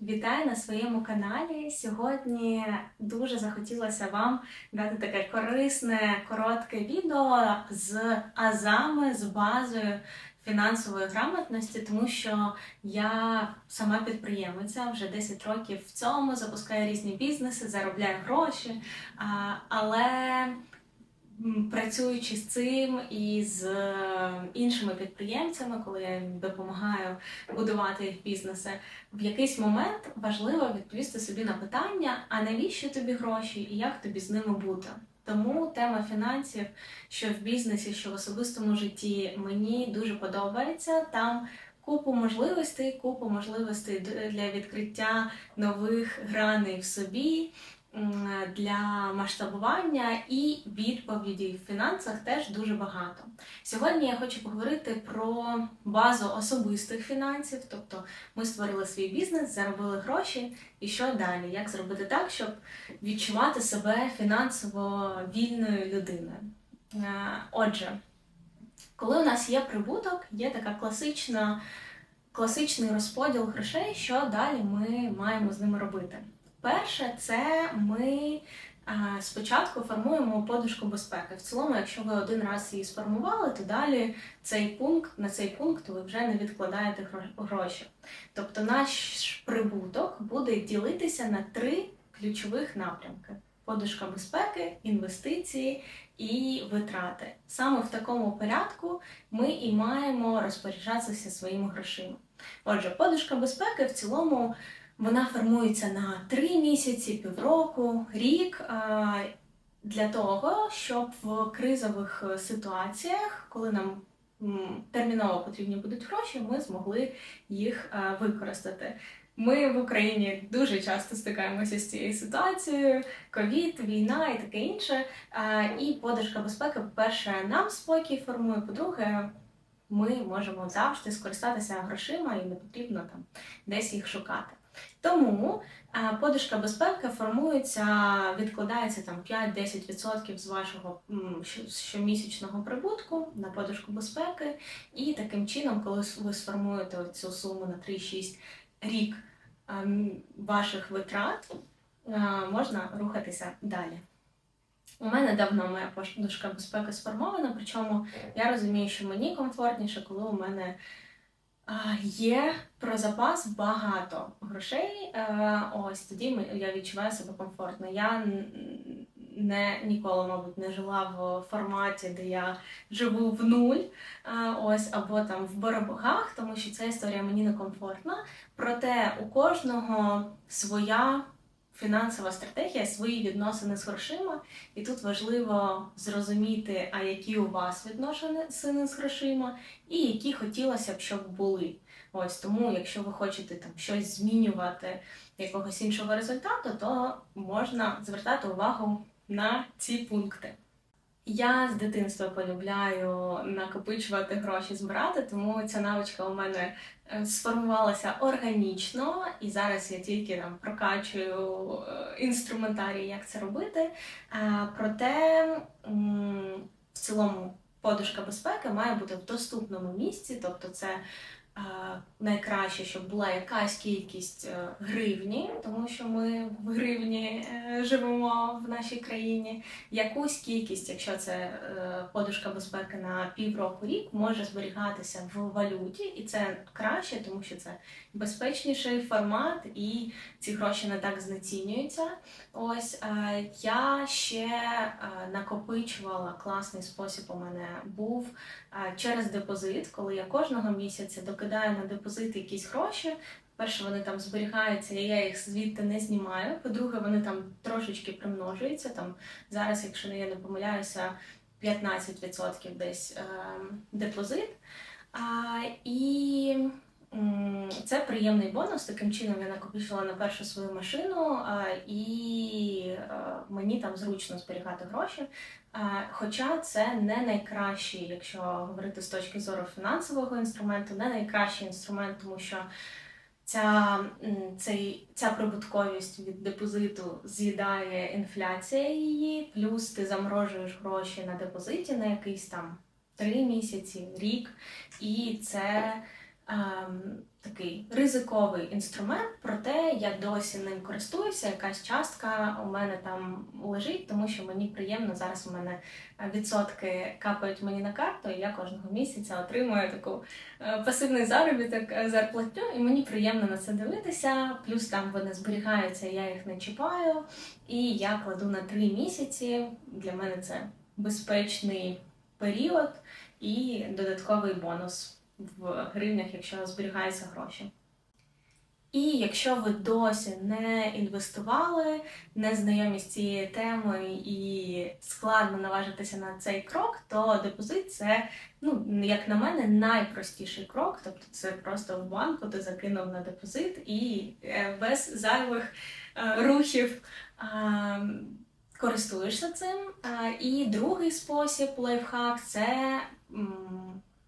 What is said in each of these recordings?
Вітаю на своєму каналі. Сьогодні дуже захотілося вам дати таке корисне, коротке відео з азами, з базою фінансової грамотності, тому що я сама підприємиця вже 10 років в цьому, запускаю різні бізнеси, заробляю гроші, але працюючи з цим і з е, іншими підприємцями, коли я допомагаю будувати їх бізнеси, в якийсь момент важливо відповісти собі на питання: а навіщо тобі гроші і як тобі з ними бути? Тому тема фінансів, що в бізнесі, що в особистому житті, мені дуже подобається. Там купу можливостей, купу можливостей для відкриття нових граней в собі, для масштабування і відповіді в фінансах теж дуже багато. Сьогодні я хочу поговорити про базу особистих фінансів, тобто ми створили свій бізнес, заробили гроші, і що далі? Як зробити так, щоб відчувати себе фінансово вільною людиною? Е, Отже, коли у нас є прибуток, є така класична, класичний розподіл грошей, що далі ми маємо з ними робити. Перше, це ми спочатку формуємо подушку безпеки. В цілому, якщо ви один раз її сформували, то далі цей пункт на цей пункт ви вже не відкладаєте гроші. Тобто наш прибуток буде ділитися на три ключових напрямки: подушка безпеки, інвестиції і витрати. Саме в такому порядку ми і маємо розпоряджатися своїми грошима. Отже, подушка безпеки в цілому вона формується на три місяці, півроку, рік. Для того, щоб в кризових е, ситуаціях, коли нам терміново потрібні будуть гроші, ми змогли їх е, використати. Ми в Україні дуже часто стикаємося з цією ситуацією: ковід, війна і таке інше. І подушка безпеки, по-перше, нам спокій формує. По-друге, ми можемо завжди скористатися грошима і не потрібно там десь їх шукати. Тому е, подушка безпеки формується, відкладається там 5-10% з вашого щомісячного прибутку на подушку безпеки. І таким чином, коли ви сформуєте цю суму на 3-6 рік ем, ваших витрат, е, можна рухатися далі. У мене давно моя подушка безпеки сформована, причому я розумію, що мені комфортніше, коли у мене є про запас багато грошей. Ось тоді я відчуваю себе комфортно. Я не ніколи, мабуть, не жила в форматі, де я живу в нуль, ось або там в боргах, тому що ця історія мені не комфортна. Проте у кожного своя фінансова стратегія, свої відносини з грошима. І тут важливо зрозуміти, а які у вас відносини з грошима, і які хотілося б, щоб були. Ось тому, якщо ви хочете там щось змінювати якогось іншого результату, то можна звертати увагу на ці пункти. Я з дитинства полюбляю накопичувати гроші, збирати, тому ця навичка у мене е, сформувалася органічно, і зараз я тільки там прокачую е, інструментарій, як це робити. Е, Проте в цілому подушка безпеки має бути в доступному місці, тобто це найкраще, щоб була якась кількість е, гривні, тому що ми в гривні е, живемо в нашій країні. Якусь кількість, якщо це е, подушка безпеки на півроку рік, може зберігатися в валюті, і це краще, тому що це безпечніший формат, і ці гроші не так знецінюються. Ось я ще накопичувала класний спосіб. У мене був через депозит, коли я кожного місяця докидаю на депозит якісь гроші. Перше, вони там зберігаються, і я їх звідти не знімаю. По-друге, вони там трошечки примножуються. Там зараз, якщо я не помиляюся, 15% десь е, депозит. А, і це приємний бонус. Таким чином я накопичила на першу свою машину, і е, мені там зручно зберігати гроші. Хоча це не найкращий, якщо говорити з точки зору фінансового інструменту, не найкращий інструмент, тому що ця, цей, ця прибутковість від депозиту з'їдає інфляція її, плюс ти заморожуєш гроші на депозиті на якийсь там три місяці, рік, і це такий ризиковий інструмент, проте я досі ним користуюся. Якась частка у мене там лежить, тому що мені приємно зараз. У мене е, відсотки капають мені на карту, і я кожного місяця отримую таку е, пасивний заробіток е, зарплатню, і мені приємно на це дивитися. Плюс там вони зберігаються, я їх не чіпаю. І я кладу на три місяці. Для мене це безпечний період і додатковий бонус в гривнях, якщо зберігаються гроші. І якщо ви досі не інвестували, не знайомі з цією темою і складно наважитися на цей крок, то депозит це, ну як на мене, найпростіший крок. Тобто це просто в банку ти закинув на депозит і е, без зайвих е, рухів користуєшся цим. І другий спосіб лайфхак це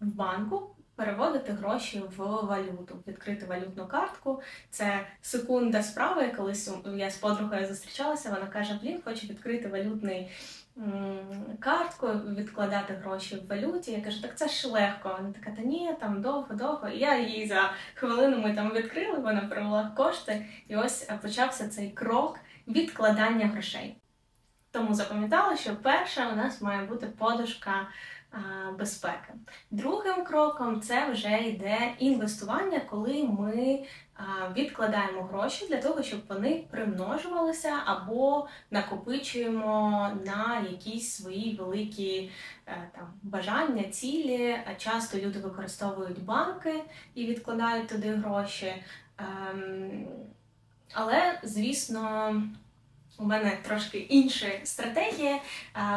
в банку переводити гроші в валюту, відкрити валютну картку. Це секунда справи. Колись я з подругою зустрічалася, вона каже: Блін, хочу відкрити валютний картку, відкладати гроші в валюті. Я кажу, так це ж легко. Вона така, та ні, там довго-довго. І я її за хвилину ми там відкрили, вона перевела кошти, і ось почався цей крок відкладання грошей. Тому запам'ятала, що перша у нас має бути подушка безпеки. Другим кроком це вже йде інвестування, коли ми відкладаємо гроші для того, щоб вони примножувалися або накопичуємо на якісь свої великі е, там бажання, цілі. Часто люди використовують банки і відкладають туди гроші. Ем, але, звісно, у мене трошки інша стратегія.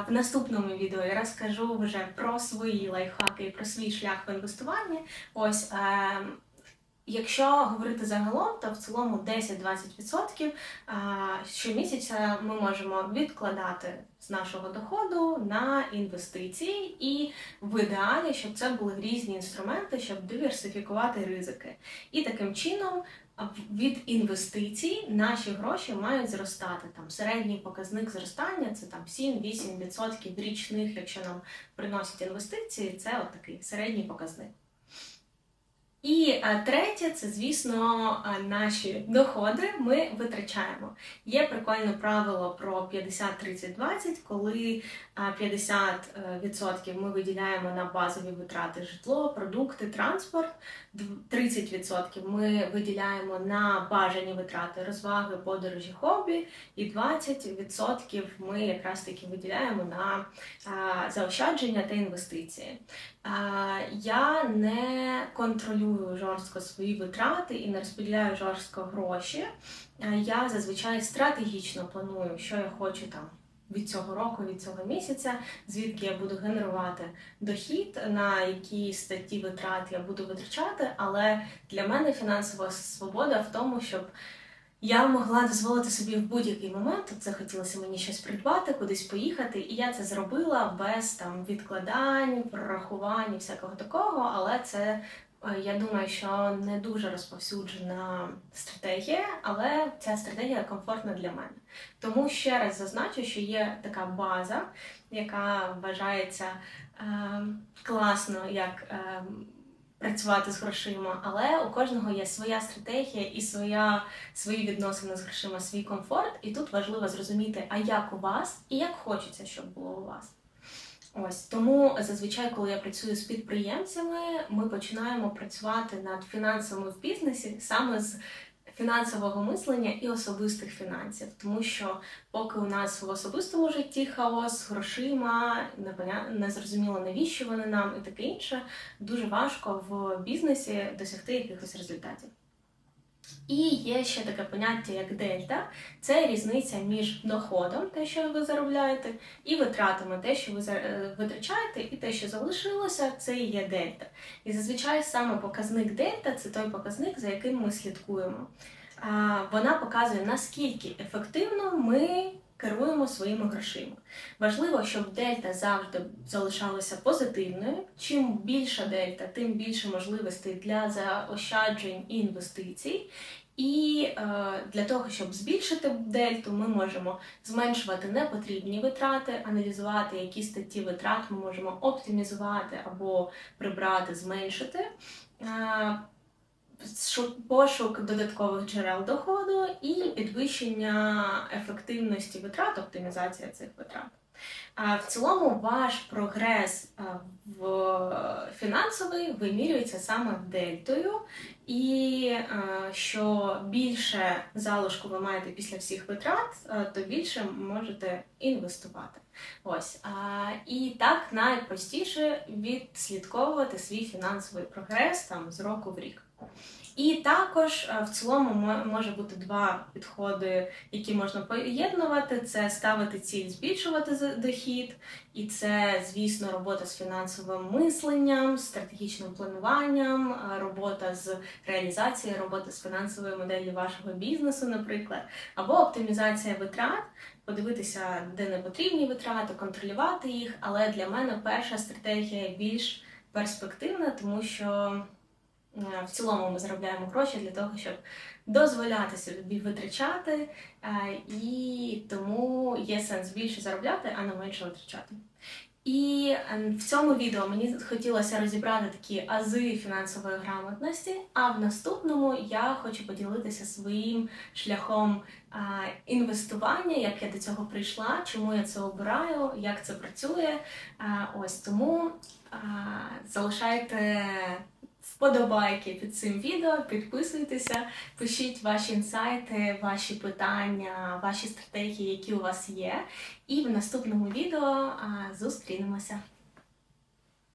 В наступному відео я розкажу вже про свої лайфхаки про свій шлях в інвестуванні. Ось якщо говорити загалом, то в цілому 10-20% щомісяця ми можемо відкладати з нашого доходу на інвестиції, і в ідеалі, щоб це були різні інструменти, щоб диверсифікувати ризики. І таким чином від інвестицій наші гроші мають зростати. Там середній показник зростання це там 7-8% річних, якщо нам приносять інвестиції, це от такий середній показник. І а, третє, це, звісно, а, наші доходи ми витрачаємо. Є прикольне правило про 50-30-20, коли 50% ми виділяємо на базові витрати житло, продукти, транспорт, 30% ми виділяємо на бажані витрати розваги, подорожі, хобі, і 20% ми якраз таки виділяємо на заощадження та інвестиції. Я не контролюю жорстко свої витрати і не розподіляю жорстко гроші. Я зазвичай стратегічно планую, що я хочу там. Від цього року, від цього місяця, звідки я буду генерувати дохід, на які статті витрат я буду витрачати. Але для мене фінансова свобода в тому, щоб я могла дозволити собі в будь-який момент, це хотілося мені щось придбати, кудись поїхати, і я це зробила без там відкладань, прорахувань і всякого такого. Але це Я думаю, що не дуже розповсюджена стратегія, але ця стратегія комфортна для мене. Тому ще раз зазначу, що є така база, яка вважається е, класно як е, працювати з грошима, але у кожного є своя стратегія і своя, свої відносини з грошима, свій комфорт. І тут важливо зрозуміти, а як у вас і як хочеться, щоб було у вас. Ось тому зазвичай, коли я працюю з підприємцями, ми починаємо працювати над фінансами в бізнесі саме з фінансового мислення і особистих фінансів, тому що поки у нас в особистому житті хаос грошима, не зрозуміло навіщо вони нам і таке інше, дуже важко в бізнесі досягти якихось результатів. І є ще таке поняття, як дельта. Це різниця між доходом, те, що ви заробляєте, і витратами, те, що ви е, витрачаєте, і те, що залишилося, це і є дельта. І зазвичай саме показник дельта це той показник, за яким ми слідкуємо. Вона показує, наскільки ефективно ми керуємо своїми грошима. Важливо, щоб дельта завжди залишалася позитивною. Чим більша дельта, тим більше можливостей для заощаджень і інвестицій. І е, для того, щоб збільшити дельту, ми можемо зменшувати непотрібні витрати, аналізувати, які статті витрат ми можемо оптимізувати або прибрати, зменшити. е, пошук додаткових джерел доходу і підвищення ефективності витрат, оптимізація цих витрат. А в цілому ваш прогрес е, в фінансовий вимірюється саме дельтою, і е, що більше залишку ви маєте після всіх витрат, е, то більше можете інвестувати. Ось і так найпростіше відслідковувати свій фінансовий прогрес там з року в рік. І також е, в цілому мо- може бути два підходи, які можна поєднувати: це ставити ціль, збільшувати дохід, і це, звісно, робота з фінансовим мисленням, стратегічним плануванням, е, робота з реалізацією, робота з фінансовою моделлю вашого бізнесу, наприклад, або оптимізація витрат, подивитися, де не потрібні витрати, контролювати їх. Але для мене перша стратегія більш перспективна, тому що в цілому ми заробляємо гроші для того, щоб дозволяти собі витрачати, е, і тому є сенс більше заробляти, а не менше витрачати. І е, в цьому відео мені хотілося розібрати такі ази фінансової грамотності. А в наступному я хочу поділитися своїм шляхом а, інвестування, як я до цього прийшла, чому я це обираю, як це працює. Ось тому залишайте вподобайки під цим відео, підписуйтеся, пишіть ваші інсайти, ваші питання, ваші стратегії, які у вас є. І в наступному відео зустрінемося.